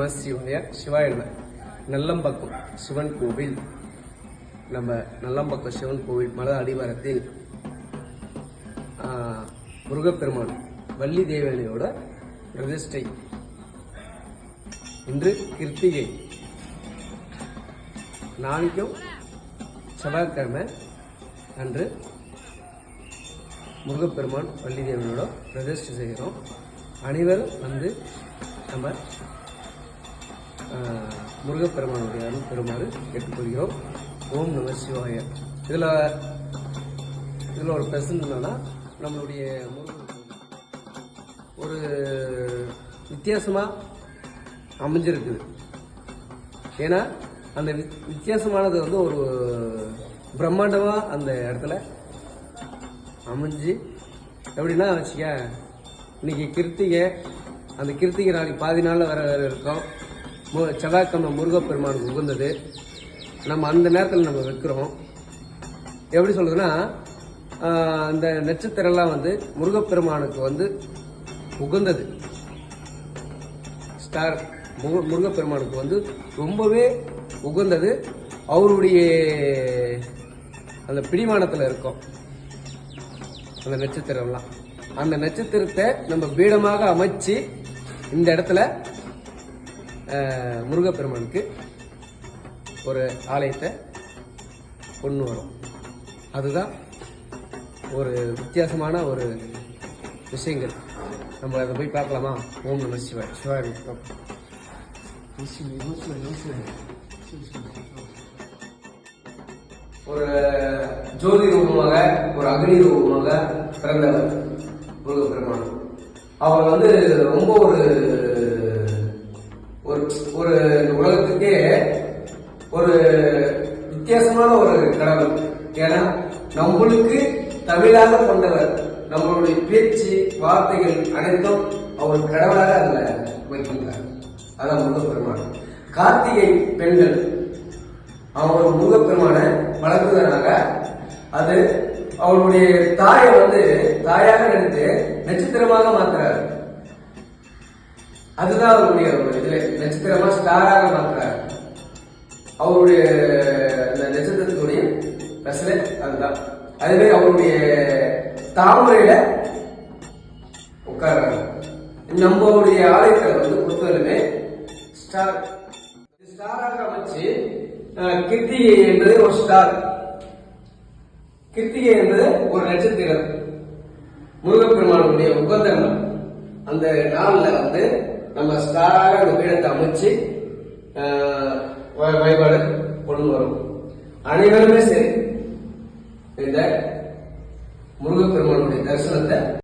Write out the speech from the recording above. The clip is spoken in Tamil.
நம சிவாய சிவாய நல்லம்பக்கம் சிவன் கோவில். நம்ம நல்லம்பக்கம் சிவன் கோவில் மலை அடிவாரத்தில் முருகப்பெருமான் வள்ளி தேவனையோட பிரதிஷ்டை. இன்று கிருத்திகை. நாளைக்கும் செவ்வாய்க்கிழமை அன்று முருகப்பெருமான் வள்ளி தேவனோட பிரதிஷ்டை செய்கிறோம். அனைவரும் வந்து நம்ம முருகப்பெருமானுடைய அருள் பெறுமாறு கேட்டுக்கொள்கிறோம். ஓம் நம சிவாய. இதில் இதில் ஒரு பிரசன் என்னன்னா நம்மளுடைய ஒரு வித்தியாசமாக அமைஞ்சிருக்குது. ஏன்னா அந்த வித்தியாசமானது வந்து ஒரு பிரம்மாண்டமாக அந்த இடத்துல அமைஞ்சு எப்படின்னா வச்சுக்க இன்னைக்கு கிருத்திகை அந்த கிருத்திகை நாளைக்கு பாதி நாளில் வர வேறு இருக்கோம். செவ்வாய்க்கிழமை முருகப்பெருமானுக்கு உகந்தது. நம்ம அந்த நேரத்தில் நம்ம வைக்கிறோம். எப்படி சொல்லுதுன்னா அந்த நட்சத்திரம்லாம் வந்து முருகப்பெருமானுக்கு வந்து உகந்தது. ஸ்டார் முருகப்பெருமானுக்கு வந்து ரொம்பவே உகந்தது. அவருடைய அந்த பிடிமானத்தில் இருக்கும். அந்த நட்சத்திரம்லாம். அந்த நட்சத்திரத்தை நம்ம பீடமாக அமைச்சு இந்த இடத்துல முருகப்பெருமானுக்கு ஒரு ஆலயத்தை கொண்டு வரும். அதுதான் ஒரு வித்தியாசமான ஒரு விஷயங்கள். நம்ம அதை போய் பார்க்கலாமா? ஓம் நம சிவாய். சிவாய். ஒரு ஜோதி ரூபமாக ஒரு அக்னி ரூபமாக பிறந்தவர் முருகப்பெருமான். அவர் வந்து ரொம்ப ஒரு கடவுள். ஏன்னா நம்மளுக்கு தமிழாக கொண்டவர் நம்மளுடைய பேச்சு வார்த்தைகள் அனைத்தும் அவர் கடவுளாக அதில் வைக்கின்றார். அதான் முருகப்பெருமான். கார்த்திகை பெண்கள் அவர் முருகப்பெருமான வளர்க்குவதனாக அது அவருடைய தாயை வந்து தாயாக நினைத்து நட்சத்திரமாக மாத்துறாரு. அதுதான் அவருடைய இதுல நட்சத்திரமா ஸ்டாராக மாத்துறாரு. அவருடைய அந்த நட்சத்திரத்துடைய அதுதான் அதுவே அவருடைய தாமரையில உட்கார்றாங்க நம்மளுடைய ஆலயத்தை வந்து பொறுத்தவரையுமே ஸ்டார் ஸ்டாராக அமைச்சு அஹ், கிருத்திகை என்பது ஒரு ஸ்டார் கிருத்திகை என்பது ஒரு நட்சத்திரம். முருகப்பெருமானுடைய உகந்த அந்த நாள்ல வந்து நம்ம ஸ்டாராக அந்த பீடத்தை அமைச்சு வ- வழிபாடு கொண்டு வரும். அனைவருமே சரி இந்த முருகப்பெருமானுடைய தரிசனத்தை